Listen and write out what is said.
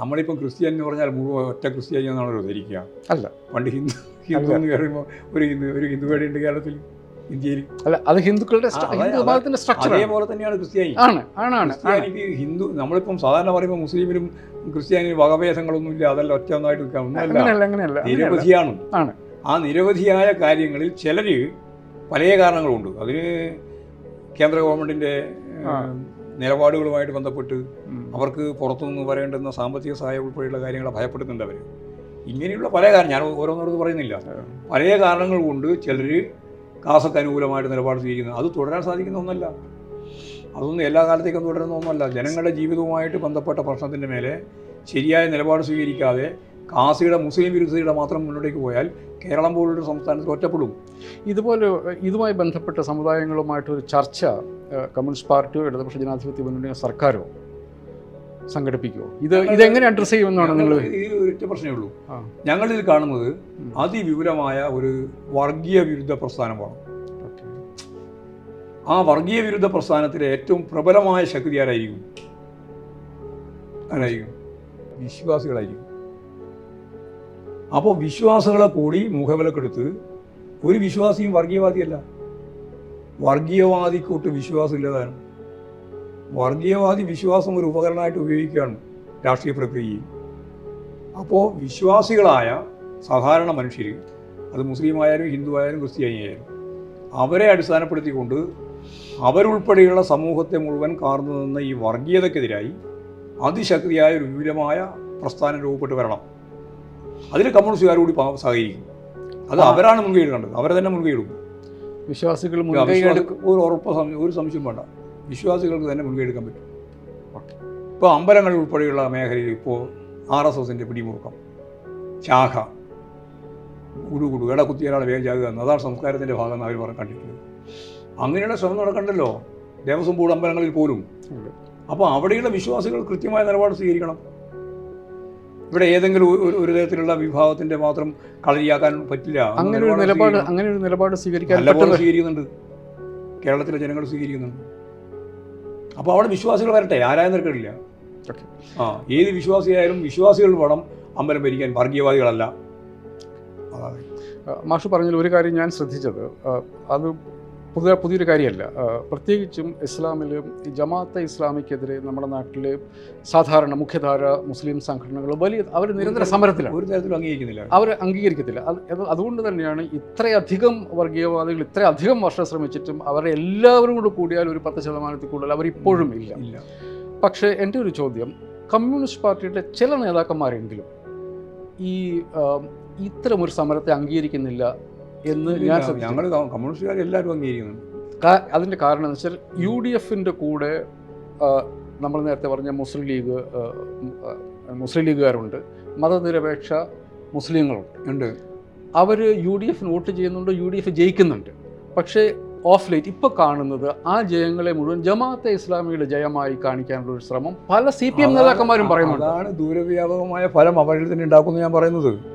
നമ്മളിപ്പം ക്രിസ്ത്യൻ എന്ന് പറഞ്ഞാൽ മുഴുവൻ ഒറ്റ ക്രിസ്ത്യാനി എന്നാണല്ലോ ധരിക്കുക. അല്ല. പണ്ട് ഹിന്ദു ഹിന്ദു എന്ന് പറയുമ്പോൾ ഒരു ഹിന്ദു ഒരു ഹിന്ദു വേടിയുണ്ട് കേരളത്തിൽ ഇന്ത്യയിൽ. അല്ല അത് ഹിന്ദുക്കളുടെ ഹിന്ദു സ്ട്രക്ചർ അതേപോലെ തന്നെയാണ് ക്രിസ്ത്യാനി. ആണ് ആണ് ക്രിസ്ത്യാനിക്ക് ഹിന്ദു നമ്മളിപ്പം സാധാരണ പറയുമ്പോൾ മുസ്ലിമിലും ക്രിസ്ത്യാനിയും വകഭേദങ്ങളൊന്നും ഇല്ല അതല്ല ഒറ്റ ഒന്നായിട്ട് നിൽക്കാം ഒന്നുമല്ല അങ്ങനെയല്ല അങ്ങനെയല്ല അങ്ങനെയല്ല. നിരവധിയാണ്. ആണ്. ആ നിരവധിയായ കാര്യങ്ങളിൽ ചിലർ പല കാരണങ്ങളുണ്ട്. അതിന് കേന്ദ്ര ഗവൺമെന്റിന്റെ ആ. നിലപാടുകളുമായിട്ട് ബന്ധപ്പെട്ട് അവർക്ക് പുറത്തുനിന്ന് പറയേണ്ടുന്ന സാമ്പത്തിക സഹായം ഉൾപ്പെടെയുള്ള കാര്യങ്ങളെ ഭയപ്പെടുന്നുണ്ട് അവർ ഇങ്ങനെയുള്ള പല കാരണം ഞാൻ ഓരോന്നോട് പറയുന്നില്ല. പല കാരണങ്ങൾ കൊണ്ട് ചിലർ കാസക്ക് അനുകൂലമായിട്ട് നിലപാട് സ്വീകരിക്കുന്നത് അത് തുടരാൻ സാധിക്കുന്ന ഒന്നല്ല. അതൊന്നും എല്ലാ കാലത്തേക്കും തുടരുന്ന ഒന്നല്ല. ജനങ്ങളുടെ ജീവിതവുമായിട്ട് ബന്ധപ്പെട്ട പ്രശ്നത്തിന്റെ മേലെ ശരിയായ നിലപാട് സ്വീകരിക്കാതെ കാസിയുടെ മുസ്ലിം വിരുദ്ധതയുടെ മാത്രം മുന്നോട്ടേക്ക് പോയാൽ കേരളം പോലുള്ള സംസ്ഥാനത്ത് ഒറ്റപ്പെടും. ഇതുപോലെ ഇതുമായി ബന്ധപ്പെട്ട സമുദായങ്ങളുമായിട്ടൊരു ചർച്ച കമ്മ്യൂണിസ്റ്റ് പാർട്ടിയോ ഇടതുപക്ഷ ജനാധിപത്യ മുന്നണിയോ സർക്കാരോ സംഘടിപ്പിക്കുമോ ഇത് ഇതെങ്ങനെ അഡ്രസ് ചെയ്യുമെന്നാണ് നിങ്ങൾ ഈ ഒരൊറ്റ പ്രശ്നമേ ഉള്ളൂ. ഞങ്ങളിൽ ഞങ്ങളിതിൽ കാണുന്നത് അതിവിപുലമായ ഒരു വർഗീയ വിരുദ്ധ പ്രസ്ഥാനമാണ്. ആ വർഗീയ വിരുദ്ധ പ്രസ്ഥാനത്തിലെ ഏറ്റവും പ്രബലമായ ശക്തി ആരായിരിക്കും? ആരായിരിക്കും? വിശ്വാസികളായിരിക്കും. അപ്പോൾ വിശ്വാസികളെ കൂടി മുഖവിലക്കെടുത്ത് ഒരു വിശ്വാസിയും വർഗീയവാദിയല്ല. വർഗീയവാദിക്കൂട്ട് വിശ്വാസം ഇല്ലതാണ് വർഗീയവാദി വിശ്വാസം ഒരു ഉപകരണമായിട്ട് ഉപയോഗിക്കുകയാണ് രാഷ്ട്രീയ പ്രക്രിയയിൽ. അപ്പോൾ വിശ്വാസികളായ സാധാരണ മനുഷ്യർ അത് മുസ്ലിം ആയാലും ഹിന്ദു ആയാലും ക്രിസ്ത്യാനി ആയാലും അവരെ അടിസ്ഥാനപ്പെടുത്തിക്കൊണ്ട് അവരുൾപ്പെടെയുള്ള സമൂഹത്തെ മുഴുവൻ കാർന്നു നിന്ന ഈ വർഗീയതക്കെതിരായി അതിശക്തിയായ ഒരു വിപുലമായ പ്രസ്ഥാനം രൂപപ്പെട്ട് വരണം. അതിൽ കമ്മ്യൂണിസ്റ്റുകാർ കൂടി സഹകരിക്കും. അത്. അവരാണ് മുൻകൈ എടുക്കേണ്ടത്. അവരെ തന്നെ മുൻകൈ എടുക്കും. വിശ്വാസികൾ മുൻകൈ എടുക്കും. ഒരു ഉറപ്പ് ഒരു സംശയം വേണ്ട. വിശ്വാസികൾക്ക് തന്നെ മുൻകൈ എടുക്കാൻ പറ്റും. ഇപ്പോൾ അമ്പലങ്ങൾ ഉൾപ്പെടെയുള്ള മേഖലയിൽ ഇപ്പോൾ ആർ എസ് എസിന്റെ പിടിമുറുക്കം. ശാഖ. ഉടുകുടു കുടു. ഇട കുത്തിയാലാണ് വേഗം ചാകുക എന്ന്. അതാണ് സംസ്കാരത്തിന്റെ ഭാഗം എന്ന് അവർ പറഞ്ഞു കണ്ടിട്ടുള്ളത് അങ്ങനെയുള്ള ശ്രമം നടക്കണ്ടല്ലോ. ദേവസ്വം ബോർഡ് അമ്പലങ്ങളിൽ പോലും. അപ്പോൾ അവിടെയുള്ള വിശ്വാസികൾ കൃത്യമായ നിലപാട് സ്വീകരിക്കണം. ഇവിടെ ഏതെങ്കിലും ഒരു- തരത്തിലുള്ള വിഭാഗത്തിന്റെ മാത്രം കളരിയാക്കാൻ പറ്റില്ല. അങ്ങനെ ഒരു നിലപാട് അങ്ങനെ ഒരു നിലപാട് സ്വീകരിക്കാൻ സ്വീകരിക്കുന്നുണ്ട്. കേരളത്തിലെ ജനങ്ങൾ സ്വീകരിക്കുന്നുണ്ട്. അപ്പോൾ അവിടെ വിശ്വാസികൾ വരട്ടെ ആരായ നിൽക്കണില്ല. ആ ഏത് വിശ്വാസിയായാലും വിശ്വാസികൾ വേണം അമ്പലം ഭരിക്കാൻ വർഗീയവാദികളല്ല മാഷു മാഷ് പറഞ്ഞതിൽ ഒരു കാര്യം ഞാൻ ശ്രദ്ധിച്ചത്. അത് പുതിയ പുതിയൊരു കാര്യമല്ല. പ്രത്യേകിച്ചും ഇസ്ലാമിലും ഈ ജമാഅത്തെ ഇസ്ലാമിക്കെതിരെ നമ്മുടെ നാട്ടിൽ സാധാരണ മുഖ്യധാര മുസ്ലിം സംഘടനകൾ വലിയ അവർ നിരന്തര സമരത്തിലാണ്. ഒരു തരത്തിലും അംഗീകരിക്കുന്നില്ല. അവർ അംഗീകരിക്കത്തില്ല. അത് അത് അതുകൊണ്ട് തന്നെയാണ് ഇത്രയധികം വർഗീയവാദികൾ ഇത്രയധികം വർഷം ശ്രമിച്ചിട്ടും അവരെ എല്ലാവരും കൂടെ കൂടിയാൽ ഒരു പത്ത് ശതമാനത്തിൽ കൂടുതൽ അവർ ഇപ്പോഴും ഇല്ല. ഇല്ല. പക്ഷേ എന്റെ ഒരു ചോദ്യം കമ്മ്യൂണിസ്റ്റ് പാർട്ടിയുടെ ചില നേതാക്കന്മാരെങ്കിലും ഈ ഇത്തരമൊരു സമരത്തെ അംഗീകരിക്കുന്നില്ല എന്ന് ഞാൻ. ഞങ്ങൾ കമ്മ്യൂണിസ്റ്റുകാർ എല്ലാവരും അംഗീകരിക്കുന്നുണ്ട് അതിന്റെ കാരണം എന്ന് വെച്ചാൽ യു ഡി എഫിന്റെ കൂടെ നമ്മൾ നേരത്തെ പറഞ്ഞ മുസ്ലിം ലീഗ് മുസ്ലിം ലീഗുകാരുണ്ട്. മതനിരപേക്ഷ മുസ്ലിങ്ങളുണ്ട്. ഉണ്ട്. അവർ യു ഡി എഫിന് വോട്ട് ചെയ്യുന്നുണ്ട് യു ഡി എഫ് ജയിക്കുന്നുണ്ട്. പക്ഷേ ഓഫ് ലൈറ്റ് ഇപ്പോൾ കാണുന്നത് ആ ജയങ്ങളെ മുഴുവൻ ജമാഅത്തെ ഇസ്ലാമിയുടെ ജയമായി കാണിക്കാനുള്ള ഒരു ശ്രമം പല സി പി എം നേതാക്കന്മാരും പറയുന്നുണ്ട്. അതാണ് ദൂരവ്യാപകമായ ഫലം അവരിൽ തന്നെ ഉണ്ടാക്കുമെന്ന് ഞാൻ പറയുന്നത്.